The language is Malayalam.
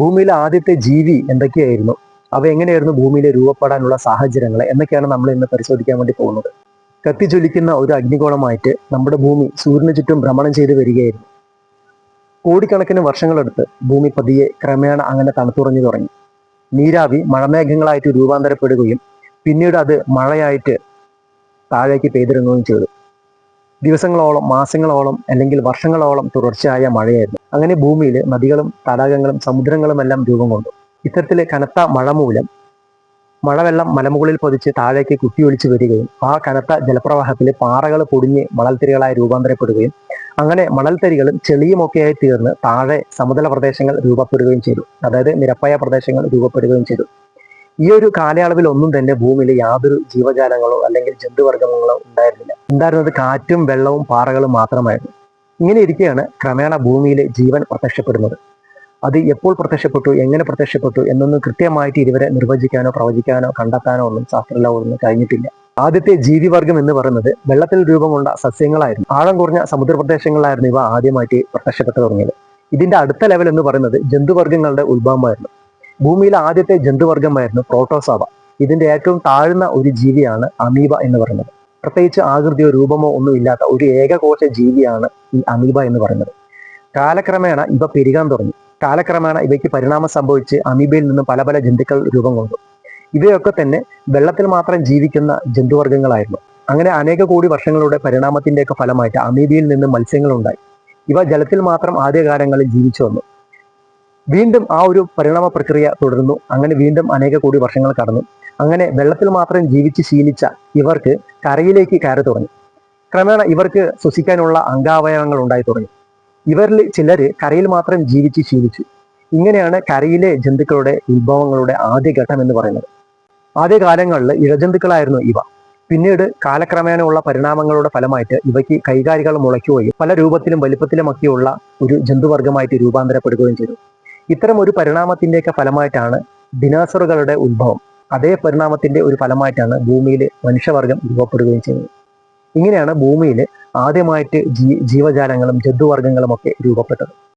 ഭൂമിയിലെ ആദ്യത്തെ ജീവി എന്തൊക്കെയായിരുന്നു? അവ എങ്ങനെയായിരുന്നു ഭൂമിയിൽ രൂപപ്പെടാനുള്ള സാഹചര്യങ്ങൾ എന്നൊക്കെയാണ് നമ്മൾ ഇന്ന് പരിശോധിക്കാൻ വേണ്ടി പോകുന്നത്. കത്തിജ്വലിക്കുന്ന ഒരു അഗ്നികോളമായിട്ട് നമ്മുടെ ഭൂമി സൂര്യന് ചുറ്റും ഭ്രമണം ചെയ്തു വരികയായിരുന്നു. കോടിക്കണക്കിന് വർഷങ്ങളെടുത്ത് ഭൂമി പതിയെ ക്രമേണ അങ്ങനെ തണുത്തുറഞ്ഞു തുടങ്ങി. നീരാവി മഴമേഘങ്ങളായിട്ട് രൂപാന്തരപ്പെടുകയും പിന്നീട് അത് മഴയായിട്ട് താഴേക്ക് പെയ്തിറങ്ങുകയും ചെയ്തു. ദിവസങ്ങളോളം മാസങ്ങളോളം അല്ലെങ്കിൽ വർഷങ്ങളോളം തുടർച്ചയായ മഴയായിരുന്നു. അങ്ങനെ ഭൂമിയിൽ നദികളും തടാകങ്ങളും സമുദ്രങ്ങളും എല്ലാം രൂപം കൊണ്ടു. ഇത്തരത്തിലെ കനത്ത മഴ മൂലം മഴവെള്ളം മലമുകളിൽ പതിച്ച് താഴേക്ക് കുത്തിയൊലിച്ചു വരികയും ആ കനത്ത ജലപ്രവാഹത്തിൽ പാറകൾ പൊടിഞ്ഞ് മണൽത്തിരികളായി രൂപാന്തരപ്പെടുകയും അങ്ങനെ മണൽത്തരികളും ചെളിയുമൊക്കെയായി തീർന്ന് താഴെ സമതല പ്രദേശങ്ങൾ രൂപപ്പെടുകയും ചെയ്തു. അതായത് നിരപ്പായ പ്രദേശങ്ങൾ രൂപപ്പെടുകയും ചെയ്തു. ഈ ഒരു കാലയളവിൽ ഒന്നും തന്നെ ഭൂമിയിൽ യാതൊരു ജീവജാലങ്ങളോ അല്ലെങ്കിൽ ജന്തുവർഗങ്ങളോ ഉണ്ടായിരുന്നില്ല. ഉണ്ടായിരുന്നത് കാറ്റും വെള്ളവും പാറകളും മാത്രമായിരുന്നു. ഇങ്ങനെ ഇരിക്കെയാണ് ക്രമേണ ഭൂമിയിലെ ജീവൻ പ്രത്യക്ഷപ്പെടുന്നത്. അത് എപ്പോൾ പ്രത്യക്ഷപ്പെട്ടു എങ്ങനെ പ്രത്യക്ഷപ്പെട്ടു എന്നൊന്നും കൃത്യമായിട്ട് ഇതുവരെ നിർവചിക്കാനോ പ്രവചിക്കാനോ കണ്ടെത്താനോ ഒന്നും ശാസ്ത്രലോകമൊന്നും കഴിഞ്ഞിട്ടില്ല. ആദ്യത്തെ ജീവിവർഗം എന്ന് പറയുന്നത് വെള്ളത്തിൽ രൂപം കൊണ്ട സസ്യങ്ങളായിരുന്നു. ആഴം കുറഞ്ഞ സമുദ്രപ്രദേശങ്ങളിലായിരുന്നു ഇവ ആദ്യമായിട്ട് പ്രത്യക്ഷപ്പെട്ടു തുടങ്ങിയത്. ഇതിന്റെ അടുത്ത ലെവൽ എന്ന് പറയുന്നത് ജന്തുവർഗങ്ങളുടെ ഉത്ഭവമായിരുന്നു. ഭൂമിയിലെ ആദ്യത്തെ ജന്തുവർഗമായിരുന്നു പ്രോട്ടോസാവ. ഇതിന്റെ ഏറ്റവും താഴ്ന്ന ഒരു ജീവിയാണ് അമീബ എന്ന് പറയുന്നത്. പ്രത്യേകിച്ച് ആകൃതിയോ രൂപമോ ഒന്നും ഇല്ലാത്ത ഒരു ഏകകോശ ജീവിയാണ് ഈ അമീബ എന്ന് പറയുന്നത്. കാലക്രമേണ ഇവ പെരുകാൻ തുടങ്ങി. കാലക്രമേണ ഇവയ്ക്ക് പരിണാമം സംഭവിച്ച് അമീബയിൽ നിന്നും പല പല ജന്തുക്കൾ രൂപം കൊണ്ടു. ഇവയൊക്കെ തന്നെ വെള്ളത്തിൽ മാത്രം ജീവിക്കുന്ന ജന്തുവർഗങ്ങളായിരുന്നു. അങ്ങനെ അനേക കോടി വർഷങ്ങളുടെ പരിണാമത്തിന്റെയൊക്കെ ഫലമായിട്ട് അമീബയിൽ നിന്ന് മത്സ്യങ്ങൾ ഉണ്ടായി ഇവ ജലത്തിൽ മാത്രം ആദ്യകാലങ്ങളിൽ ജീവിച്ചു വന്നു. വീണ്ടും ആ ഒരു പരിണാമ പ്രക്രിയ തുടർന്നു അങ്ങനെ വീണ്ടും അനേക കോടി വർഷങ്ങൾ കടന്നു. അങ്ങനെ വെള്ളത്തിൽ മാത്രം ജീവിച്ച് ശീലിച്ച ഇവർക്ക് കരയിലേക്ക് കയറി തുടങ്ങി. ക്രമേണ ഇവർക്ക് ശ്വസിക്കാനുള്ള അംഗാവയവങ്ങൾ ഉണ്ടായി തുടങ്ങി. ഇവരിൽ ചിലർ കരയിൽ മാത്രം ജീവിച്ച് ശീലിച്ചു. ഇങ്ങനെയാണ് കരയിലെ ജന്തുക്കളുടെ ഉത്ഭവങ്ങളുടെ ആദ്യഘട്ടം എന്ന് പറയുന്നത്. ആദ്യകാലങ്ങളിൽ ഇഴജന്തുക്കളായിരുന്നു ഇവ. പിന്നീട് കാലക്രമേണയുള്ള പരിണാമങ്ങളുടെ ഫലമായിട്ട് ഇവയ്ക്ക് കൈകാരികൾ മുളയ്ക്കുകയും പല രൂപത്തിലും വലിപ്പത്തിലുമൊക്കെയുള്ള ഒരു ജന്തുവർഗമായിട്ട് രൂപാന്തരപ്പെടുകയും ചെയ്തു. ഇത്തരം ഒരു പരിണാമത്തിന്റെയൊക്കെ ഫലമായിട്ടാണ് ഡിനാസറുകളുടെ ഉത്ഭവം. അതേ പരിണാമത്തിന്റെ ഒരു ഫലമായിട്ടാണ് ഭൂമിയിൽ മനുഷ്യവർഗം രൂപപ്പെടുകയും ചെയ്യുന്നത്. ഇങ്ങനെയാണ് ഭൂമിയിൽ ആദ്യമായിട്ട് ജീ ജീവജാലങ്ങളും ജന്തുവർഗങ്ങളും ഒക്കെ രൂപപ്പെട്ടത്.